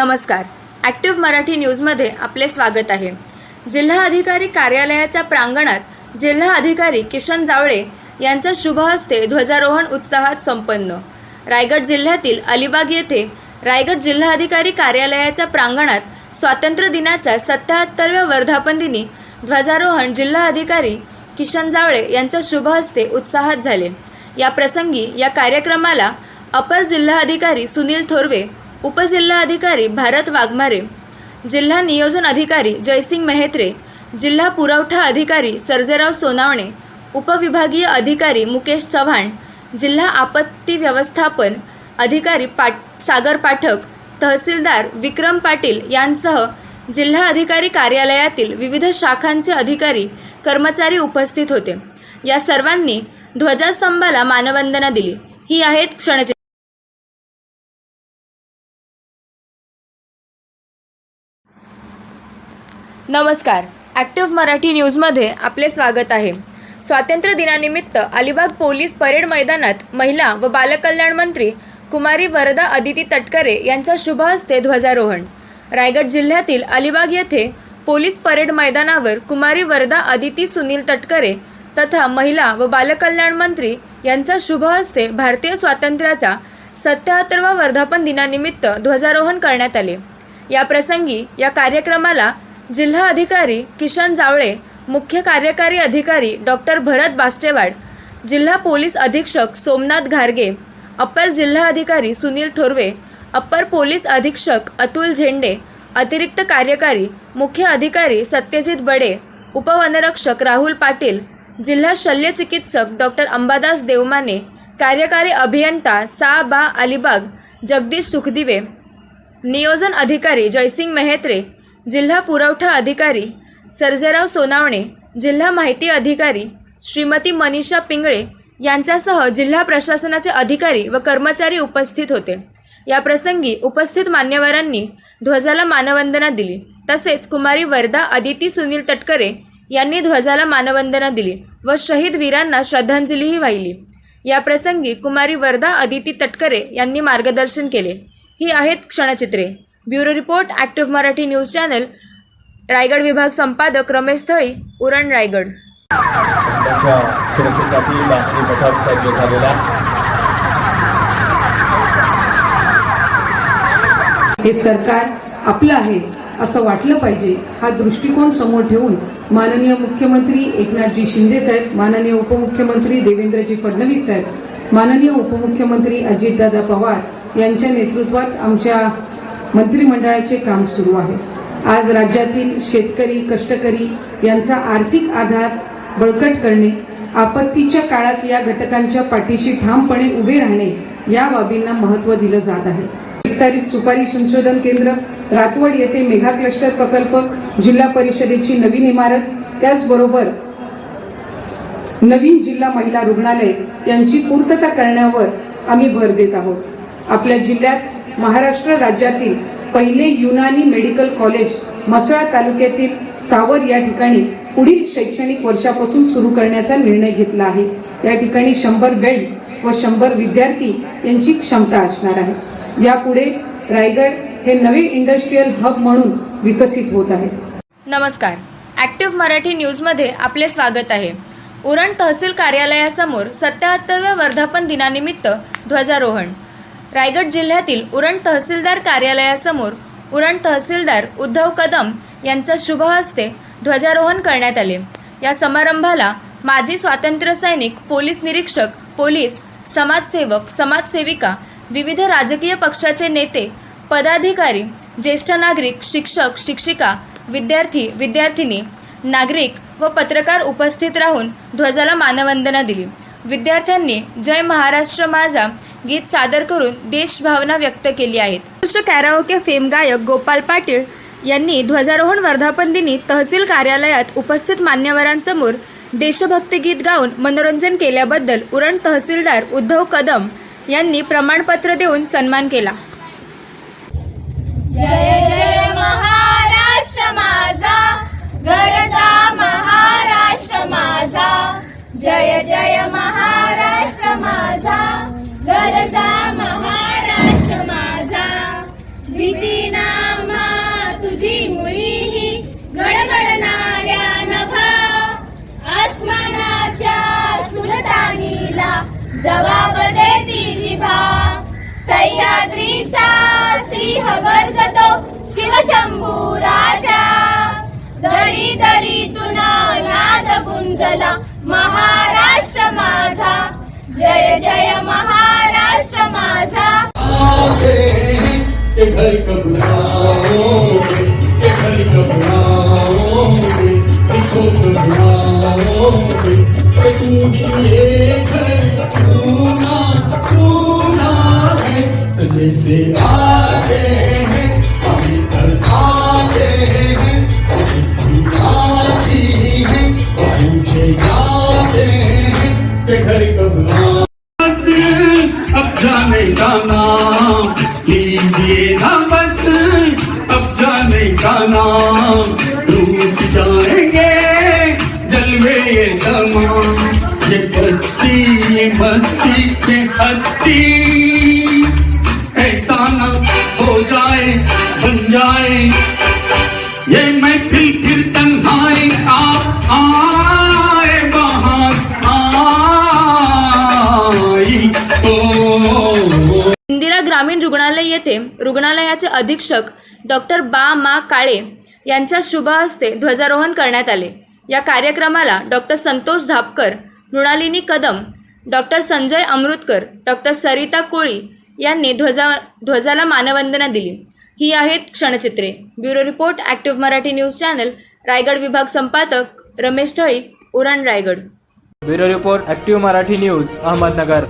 नमस्कार. ॲक्टिव्ह मराठी न्यूजमध्ये आपले स्वागत आहे. जिल्हा अधिकारी कार्यालयाच्या प्रांगणात जिल्हा अधिकारी किशन जावळे यांच्या शुभ हस्ते ध्वजारोहण उत्साहात संपन्न. रायगड जिल्ह्यातील अलिबाग येथे रायगड जिल्हाधिकारी कार्यालयाच्या प्रांगणात स्वातंत्र्य दिनाच्या सत्याहत्तरव्या वर्धापन दिनी ध्वजारोहण जिल्हा अधिकारी किशन जावळे यांच्या शुभ हस्ते उत्साहात झाले. या प्रसंगी या कार्यक्रमाला अपर जिल्हाधिकारी सुनील थोरवे उपजिल्हाधिकारी भारत वाघमारे जिल्हा नियोजन अधिकारी जयसिंग मेहेत्रे जिल्हा पुरवठा अधिकारी सर्जेराव सोनावणे उपविभागीय अधिकारी मुकेश चव्हाण जिल्हा आपत्ती व्यवस्थापन अधिकारी पाट सागर पाठक तहसीलदार विक्रम पाटील यांसह जिल्हा अधिकारी कार्यालयातील विविध शाखांचे अधिकारी कर्मचारी उपस्थित होते. या सर्वांनी ध्वजास्तंभाला मानवंदना दिली. ही आहेत क्षणचित्र. नमस्कार. ॲक्टिव्ह मराठी न्यूजमध्ये आपले स्वागत आहे. स्वातंत्र्य दिनानिमित्त अलिबाग पोलीस परेड मैदानात महिला व बालकल्याण मंत्री कुमारी वरदा अदिती तटकरे यांच्या शुभ हस्ते ध्वजारोहण. रायगड जिल्ह्यातील अलिबाग येथे पोलीस परेड मैदानावर कुमारी वरदा अदिती सुनील तटकरे तथा महिला व बालकल्याण मंत्री यांच्या शुभ हस्ते भारतीय स्वातंत्र्याचा सत्याहत्तरवा वर्धापन दिनानिमित्त ध्वजारोहण करण्यात आले. या प्रसंगी या कार्यक्रमाला जिल्हा अधिकारी किशन जावळे मुख्य कार्यकारी अधिकारी डॉक्टर भरत बास्टेवाड जिल्हा पोलीस अधीक्षक सोमनाथ घारगे अप्पर जिल्हा अधिकारी सुनील थोरवे अप्पर पोलीस अधीक्षक अतुल झेंडे अतिरिक्त कार्यकारी मुख्य अधिकारी सत्यजित बडे उपवनरक्षक राहुल पाटील जिल्हा शल्य चिकित्सक डॉक्टर अंबादास देवमाने कार्यकारी अभियंता सा बा अलिबाग जगदीश सुखदिवे नियोजन अधिकारी जयसिंग मेहत्रे जिल्हा पुरवठा अधिकारी सर्जेराव सोनावणे जिल्हा माहिती अधिकारी श्रीमती मनीषा पिंगळे यांच्यासह जिल्हा प्रशासनाचे अधिकारी व कर्मचारी उपस्थित होते. या प्रसंगी उपस्थित मान्यवरांनी ध्वजाला मानवंदना दिली. तसेच कुमारी वरदा अदिती सुनील तटकरे यांनी ध्वजाला मानवंदना दिली व शहीद वीरांना श्रद्धांजलीही वाहिली. या प्रसंगी कुमारी वरदा अदिती तटकरे यांनी मार्गदर्शन केले. ही आहेत क्षणचित्रे. Bureau report active Marathi news channel. Raigad विभाग संपादक रमेश थळी उरण रायगड. त्यांच्या सुरक्षेसाठी रात्री बचाव सज्ज झालेला हे सरकार आपलं आहे असं वाटलं पाहिजे हा दृष्टिकोन समोर ठेवून माननीय मुख्यमंत्री एकनाथजी शिंदे साहेब माननीय उपमुख्यमंत्री देवेंद्रजी फडणवीस साहेब माननीय उपमुख्यमंत्री अजितदादा पवार यांच्या नेतृत्वात आमच्या मंत्रिमंडळाचे काम सुरू आहे. आज राज्यातील शेतकरी कष्टकरी यांचा आर्थिक आधार बळकट करणे आपत्तीच्या काळात या घटकांच्या पाठीशी ठामपणे उभे राहणे या बाबींना महत्त्व दिलं जात आहे. विस्तारित सुपारी संशोधन केंद्र रातवड येथे मेघा क्लस्टर प्रकल्प जिल्हा परिषदेची नवीन इमारत त्याचबरोबर नवीन जिल्हा महिला रुग्णालय यांची पूर्तता करण्यावर आम्ही भर देत आहोत. आपल्या जिल्ह्यात महाराष्ट्र राज्यातील पहिले युनानी मेडिकल कॉलेज म्हसळा तालुक्यातील सावर या ठिकाणी पुढील शैक्षणिक वर्षापासून सुरू करण्याचा निर्णय घेतला आहे. या ठिकाणी शंभर बेड्स व शंभर विद्यार्थी यांची क्षमता असणार आहे. यापुढे रायगड हे नवे इंडस्ट्रीयल हब म्हणून विकसित होत आहे. नमस्कार. ॲक्टिव्ह मराठी न्यूजमध्ये आपले स्वागत आहे. उरण तहसील कार्यालयासमोर सत्याहत्तरव्या वर्धापन दिनानिमित्त ध्वजारोहण. रायगड जिल्ह्यातील उरण तहसीलदार कार्यालयासमोर उरण तहसीलदार उद्धव कदम यांच्या शुभ हस्ते ध्वजारोहण करण्यात आले. या समारंभाला माजी स्वातंत्र्य सैनिक पोलीस निरीक्षक पोलीस समाजसेवक समाजसेविका विविध राजकीय पक्षाचे नेते पदाधिकारी ज्येष्ठ नागरिक शिक्षक शिक्षिका विद्यार्थी विद्यार्थिनी नागरिक व पत्रकार उपस्थित राहून ध्वजाला मानवंदना दिली. विद्यार्थ्यांनी जय महाराष्ट्र माझा गीत सादर करून देशभावना व्यक्त केली आहेत. उत्कृष्ट कॅराओके फेम गायक गोपाल पाटील यांनी ध्वजारोहण वर्धापन दिनी तहसील कार्यालयात उपस्थित मान्यवरांसमोर देशभक्ती गीत गाऊन मनोरंजन केल्याबद्दल उरण तहसीलदार उद्धव कदम यांनी प्रमाणपत्र देऊन सन्मान केला. जय जय महाराष्ट्र माझा गरजा महाराष्ट्र माझा. जय जय जवाब देती भा सह्याद्रीचा सिंह गरजतो शिवशंभू राजा. दरी दरीतून नाद गुंजला महाराष्ट्र माझा. जय जय महाराष्ट्र माझा. अब जाने का नाम लीजिए ना बस अब जाने का नाम रूस जाएंगे जलवे ये तमाम ये बस्ती ये बस्ती हस्ती ऐसा ना हो जाए बन जाए ये मैं फिर रुग्णालय येथे रुग्णालयाचे अधीक्षक डॉक्टर बा मा काळे यांच्या शुभ हस्ते ध्वजारोहण करण्यात आले. या कार्यक्रमाला doctor Santosh Zapkar Mrunalini Kadam doctor Sanjay Amrutkar doctor Sarita Koli यांनी ध्वजा ध्वजाला मानवंदना दिली. ही आहेत क्षणचित्रे. Bureau report active Marathi news channel Raigad विभाग संपादक Ramesh Dhali Uran Raigad. Bureau report active Marathi news Ahmednagar.